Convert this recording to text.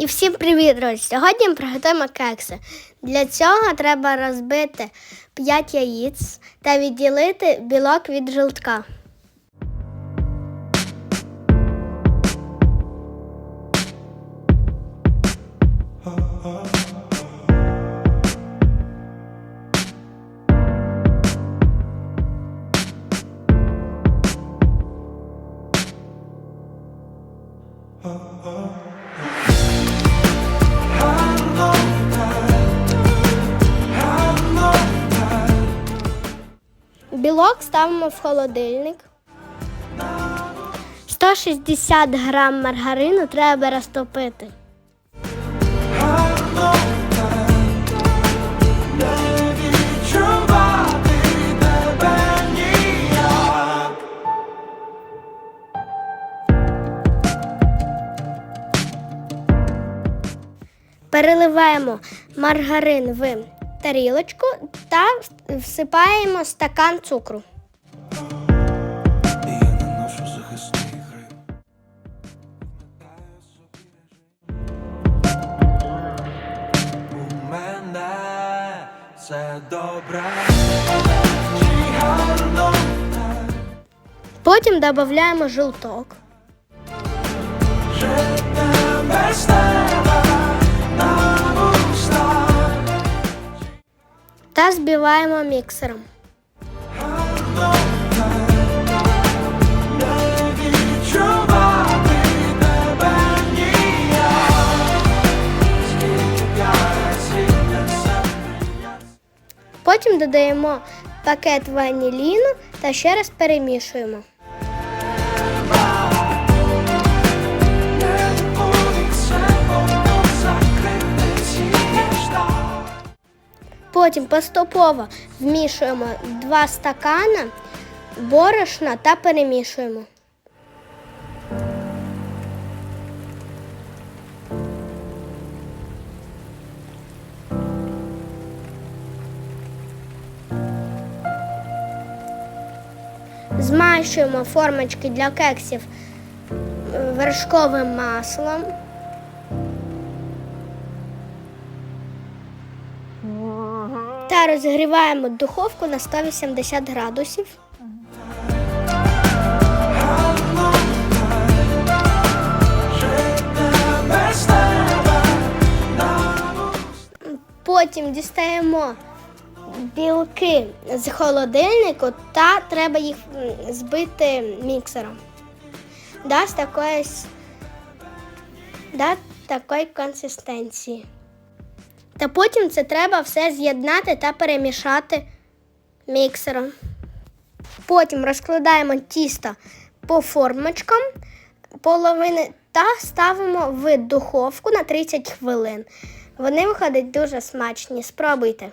І всім привіт, друзі! Сьогодні ми приготуємо кекси. Для цього треба розбити 5 яєць та відділити білок від жовтка. Білок ставимо в холодильник. 160 грам маргарину треба розтопити. Переливаємо маргарин в тарілочку та всипаємо стакан цукру. Потім додаємо жовток. Збиваємо міксером. Потім додаємо пакет ваніліну та ще раз перемішуємо. Потім поступово вмішуємо 2 стакана борошна та перемішуємо. Змащуємо формочки для кексів е, вершковим маслом. Та розігріваємо духовку на 180 градусів. Потім дістаємо білки з холодильнику та треба їх збити міксером. Да, з такої, с- такої консистенції. Та потім це треба все з'єднати та перемішати міксером. Потім розкладаємо тісто по формочкам половини та ставимо в духовку на 30 хвилин. Вони виходять дуже смачні. Спробуйте.